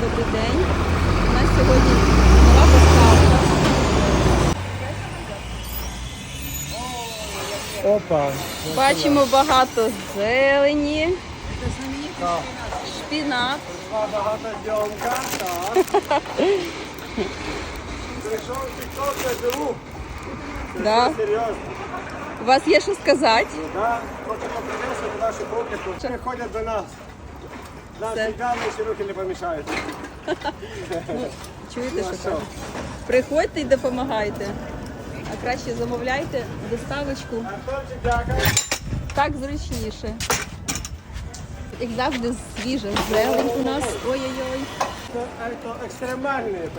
Добрий день. У нас сьогодні нова поставка. Опа. Бачимо багато зелені, Так. шпінат. Багата зйомка. Прийшов я живу. Да. серйозно. У вас є що сказати? Да? Хочемо принести нашу публіку. Вони ходять до нас. Нам Все. сідали, ще руки не помішають. Чуєте, Ну, що кажуть? Приходьте і допомагайте. А краще замовляйте доставочку. Антончик, дякую. Так зручніше. Як завжди, свіжа зелень у нас. Ой-ой-ой. Це це розумієте?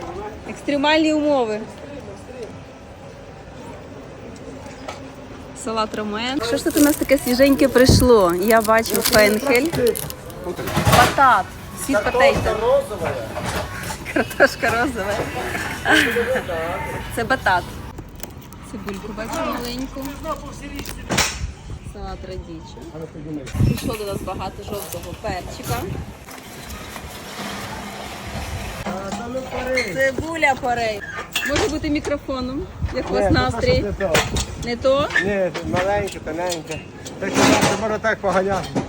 Екстремальні умови. Салат ромен. Що ж тут у нас таке свіженьке прийшло? Я бачу фенхель, батат, світ потейто, розова. картошка розова. Це батат. Цибульку бачу маленьку. Салат радіча. Прийшло до нас багато жовтого перчика. Ну. Цибуля порей. Може бути мікрофоном, як у вас настрій. не то. Ні, маленьке, тоненьке. Так що можна так поганяти.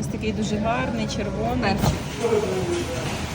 Ось такий дуже гарний червоний. Перчик.